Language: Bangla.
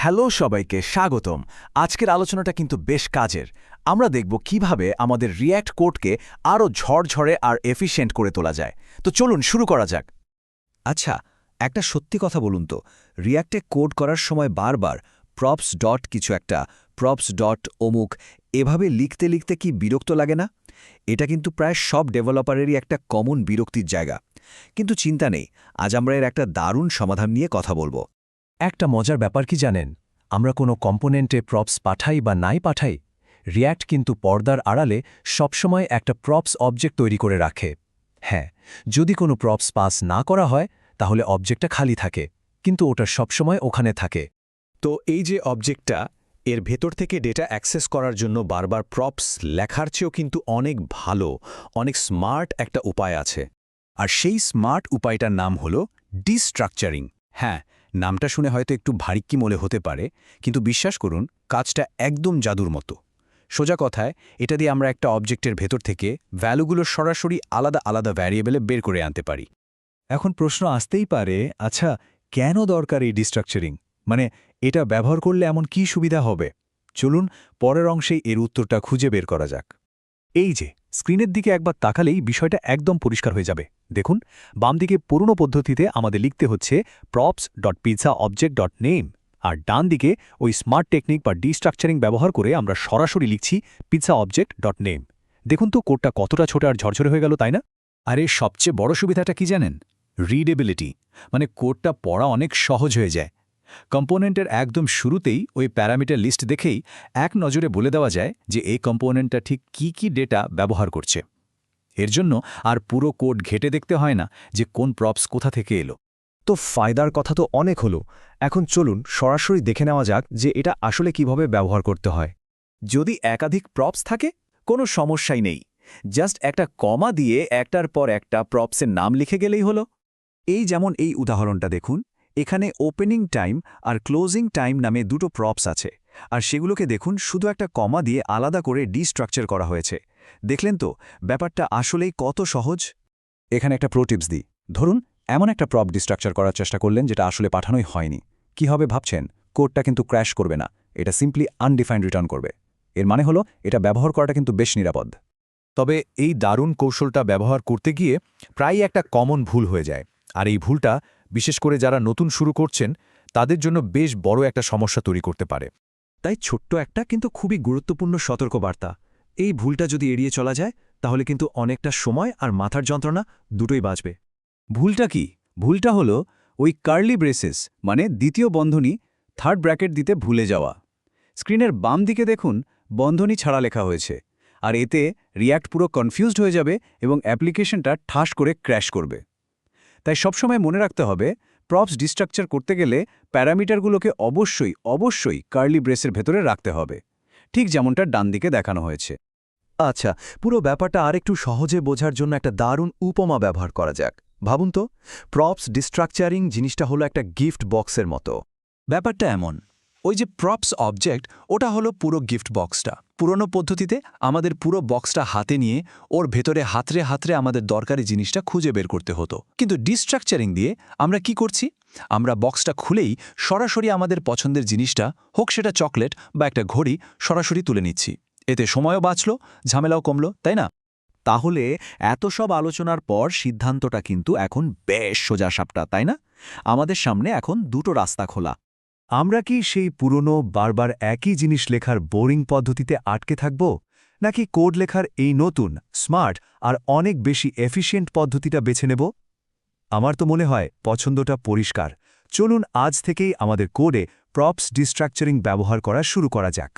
হ্যালো সবাইকে স্বাগতম। আজকের আলোচনাটা কিন্তু বেশ কাজের। আমরা দেখব কীভাবে আমাদের রিয়্যাক্ট কোডকে আরও ঝড়ঝড়ে আর এফিশিয়েন্ট করে তোলা যায়। তো চলুন শুরু করা যাক। আচ্ছা একটা সত্যি কথা বলুন তো। রিয়াক্টে কোড করার সময় বারবার প্রপস ডট কিছু একটা প্রপস ডট অমুক, এভাবে লিখতে লিখতে কি বিরক্ত লাগে না? এটা কিন্তু প্রায় সব ডেভেলপারেরই একটা কমন বিরক্তির জায়গা। কিন্তু চিন্তা নেই, আজ আমরা এর একটা দারুণ সমাধান নিয়ে কথা বলব। একটা মজার ব্যাপার কি জানেন? আমরা কোনো কম্পোনেন্টে প্রপস পাঠাই বা নাই পাঠাই রিয়্যাক্ট কিন্তু পর্দার আড়ালে সবসময় একটা প্রপস অবজেক্ট তৈরি করে রাখে। হ্যাঁ যদি কোনো প্রপস পাস না করা হয়, তাহলে অবজেক্টটা খালি থাকে, কিন্তু ওটা সবসময় ওখানে থাকে। তো এই যে অবজেক্টটা, এর ভেতর থেকে ডেটা অ্যাক্সেস করার জন্য বারবার প্রপস লেখার চেয়েও কিন্তু অনেক ভালো, অনেক স্মার্ট একটা উপায় আছে। আর সেই স্মার্ট উপায়টার নাম হল ডিস্ট্রাকচারিং। হ্যাঁ নামটা শুনে হয়তো একটু ভারিক্কি মনে হতে পারে, কিন্তু বিশ্বাস করুন, কাজটা একদম জাদুর মতো। সোজা কথায়, এটা দিয়ে আমরা একটা অবজেক্টের ভেতর থেকে ভ্যালুগুলো সরাসরি আলাদা আলাদা ভ্যারিয়েবলে বের করে আনতে পারি। এখন প্রশ্ন আসতেই পারে আচ্ছা কেন দরকার এই ডিস্ট্রাকচারিং? মানে এটা ব্যবহার করলে এমন কি সুবিধা হবে? চলুন, পরের অংশেই এর উত্তরটা খুঁজে বের করা যাক। এই যে স্ক্রিনের দিকে একবার তাকালেই বিষয়টা একদম পরিষ্কার হয়ে যাবে। দেখুন বাম দিকে পুরনো পদ্ধতিতে আমাদের লিখতে হচ্ছে props dot pizza object dot name আর ডান দিকে ওই স্মার্ট টেকনিক বা ডিস্ট্রাকচারিং ব্যবহার করে আমরা সরাসরি লিখছি পিৎসা অবজেক্ট ডট নেম দেখুন তো কোডটা কতটা ছোট আর ঝরঝরে হয়ে গেল, তাই না? আর এর সবচেয়ে বড় সুবিধাটা কি জানেন? রিডেবিলিটি মানে কোডটা পড়া অনেক সহজ হয়ে যায়। কম্পোনেন্টের একদম শুরুতেই ওই প্যারামিটার লিস্ট দেখেই এক নজরে বলে দেওয়া যায় যে এই কম্পোনেন্টটা ঠিক কি কি ডেটা ব্যবহার করছে। এর জন্য আর পুরো কোড ঘেটে দেখতে হয় না যে কোন প্রপস কোথা থেকে এলো। তো ফায়দার কথা তো অনেক হলো। এখন চলুন সরাসরি দেখে নেওয়া যাক যে এটা আসলে কীভাবে ব্যবহার করতে হয়। যদি একাধিক প্রপস থাকে, কোনো সমস্যাই নেই। জাস্ট একটা কমা দিয়ে একটার পর একটা প্রপসের নাম লিখে গেলেই হলো। এই যেমন এই উদাহরণটা দেখুন। এখানে ওপেনিং টাইম আর ক্লোজিং টাইম নামে দুটো প্রপস আছে। আর সেগুলোকে দেখুন, শুধু একটা কমা দিয়ে আলাদা করে ডিস্ট্রাকচার করা হয়েছে। দেখলেন তো, ব্যাপারটা আসলেই কত সহজ? এখানে একটা প্রোটিপস দিই। ধরুন, এমন একটা প্রপ ডিস্ট্রাকচার করার চেষ্টা করলেন যেটা আসলে পাঠানোই হয়নি। কি হবে ভাবছেন? কোডটা কিন্তু ক্র্যাশ করবে না। এটা সিম্পলি আনডিফাইন্ড রিটার্ন করবে। এর মানে হলো, এটা ব্যবহার করাটা কিন্তু বেশ নিরাপদ। তবে এই দারুণ কৌশলটা ব্যবহার করতে গিয়ে প্রায়ই একটা কমন ভুল হয়ে যায়। আর এই ভুলটা বিশেষ করে যারা নতুন শুরু করছেন তাদের জন্য বেশ বড় একটা সমস্যা তৈরি করতে পারে। তাই ছোট্ট একটা কিন্তু খুবই গুরুত্বপূর্ণ সতর্কবার্তা। এই ভুলটা যদি এড়িয়ে চলা যায় তাহলে কিন্তু অনেকটা সময় আর মাথার যন্ত্রণা দুটোই বাঁচবে। ভুলটা কি? ভুলটা হলো ওই কার্লি ব্রেসেস মানে দ্বিতীয় বন্ধনী থার্ড ব্র্যাকেট দিতে ভুলে যাওয়া। স্ক্রিনের বাম দিকে দেখুন বন্ধনী ছাড়া লেখা হয়েছে। আর এতে রিয়্যাক্ট পুরো কনফিউজড হয়ে যাবে এবং অ্যাপ্লিকেশনটা ঠাস করে ক্র্যাশ করবে। তাই সবসময় মনে রাখতে হবে প্রপস ডিস্ট্রাকচার করতে গেলে প্যারামিটারগুলোকে অবশ্যই অবশ্যই কার্লি ব্রেসের ভেতরে রাখতে হবে। ঠিক যেমনটা ডান দিকে দেখানো হয়েছে। আচ্ছা পুরো ব্যাপারটা আরেকটু সহজে বোঝার জন্য একটা দারুণ উপমা ব্যবহার করা যাক। ভাবুন তো প্রপস ডিস্ট্রাকচারিং জিনিসটা হলো একটা গিফট বক্সের মতো। ব্যাপারটা এমন, ওই যে প্রপস অবজেক্ট ওটা হলো পুরো গিফট বক্সটা পুরনো পদ্ধতিতে আমাদের পুরো বক্সটা হাতে নিয়ে ওর ভেতরে হাতরে হাতরে আমাদের দরকারি জিনিসটা খুঁজে বের করতে হতো। কিন্তু ডিস্ট্রাকচারিং দিয়ে আমরা কি করছি? আমরা বক্সটা খুলেই সরাসরি আমাদের পছন্দের জিনিসটা, হোক সেটা চকলেট বা একটা ঘড়ি, সরাসরি তুলে নিচ্ছি। এতে সময়ও বাঁচল, ঝামেলাও কমল, তাই না? তাহলে এত সব আলোচনার পর সিদ্ধান্তটা কিন্তু এখন বেশ সোজা সাপটা, তাই না? আমাদের সামনে এখন দুটো রাস্তা খোলা। আমরা কি সেই পুরনো, বারবার একই জিনিস লেখার বোরিং পদ্ধতিতে আটকে থাকব? নাকি কোড লেখার এই নতুন, স্মার্ট আর অনেক বেশি এফিসিয়েন্ট পদ্ধতিটা বেছে নেব? আমার তো মনে হয় পছন্দটা পরিষ্কার। চলুন আজ থেকেই আমাদের কোডে প্রপস ডিস্ট্রাকচারিং ব্যবহার করা শুরু করা যাক।